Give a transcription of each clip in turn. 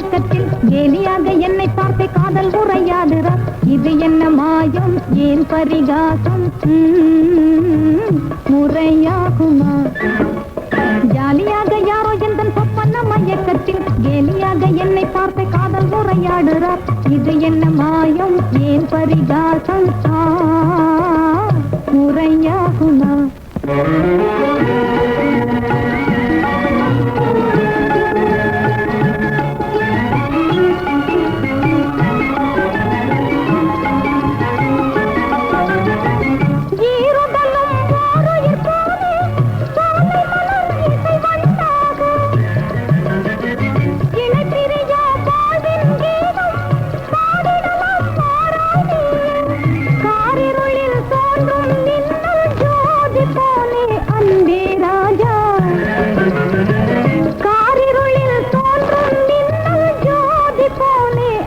கேலியாக என்னை பார்த்து காதல் உரையாடுறா இது என்ன மாயம்? ஏன் பரிகாசம்? முறையாகுமா? ஜாலியாக யாரோ எந்த சொப்பன மயக்கத்தில் கேலியாக என்னை பார்த்து காதல் உரையாடுறார் இது என்ன மாயம்? ஏன் பரிகாசம்?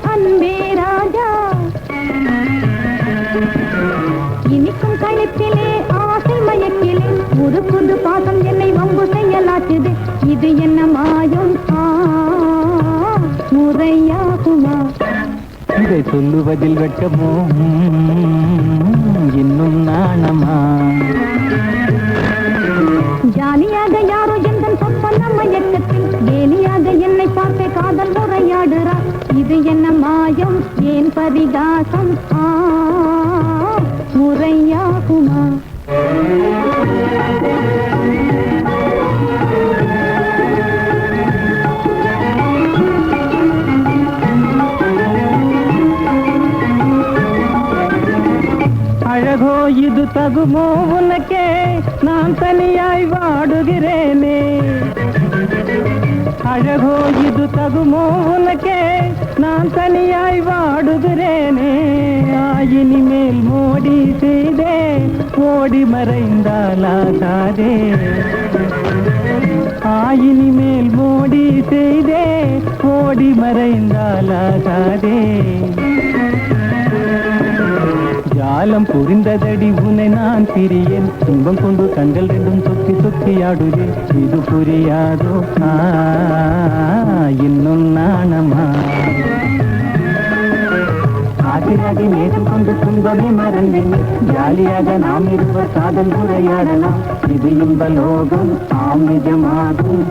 அன்பே ராஜா. இனிக்கும் கழிப்பிலே ஆசை மயக்கிலே ஒரு புது பாசம் என்னை வம்பு செய்யலாச்சுது இது என்ன மாயம்? முறையாகுமா? இதை சொல்லுவதில் வெட்கமோ? ம்ம், இன்னும் நாணமா? ஜாலியாக யாரோ எந்த சொப்பன மயக்கத்தில் கேலியாக என்னை பார்த்து காதல் என்ன என் பரிகாசம் ஆ, முறையாகுமா? அழகோ இது தகுமோ உனக்கே நான் தனியாய் வாடுகிறேனே. அழகோ இது தகுமோ உனக்கே நான் தனியாய் ஆயினி மேல் மோடி செய்தே ஓடி மறைந்தாலாகாதே ஆயினி மேல் மோடி செய்தே ஓடி மறைந்தாலாகாதே ஜாலம் புரிந்ததடி உன்னை நான் பிரியேன். துன்பம் கொண்டு கண்கள் ரெண்டும் சொக்கி சொக்கி இது புரியாதோ? இன்னும் நாணமா? நேற்று துன்பமே மறந்தேன் ஜாலியாக நாம் இருப்ப காதல் உரையாடலாம். இது இன்ப லோகம் ஆம் நிஜமாகும்.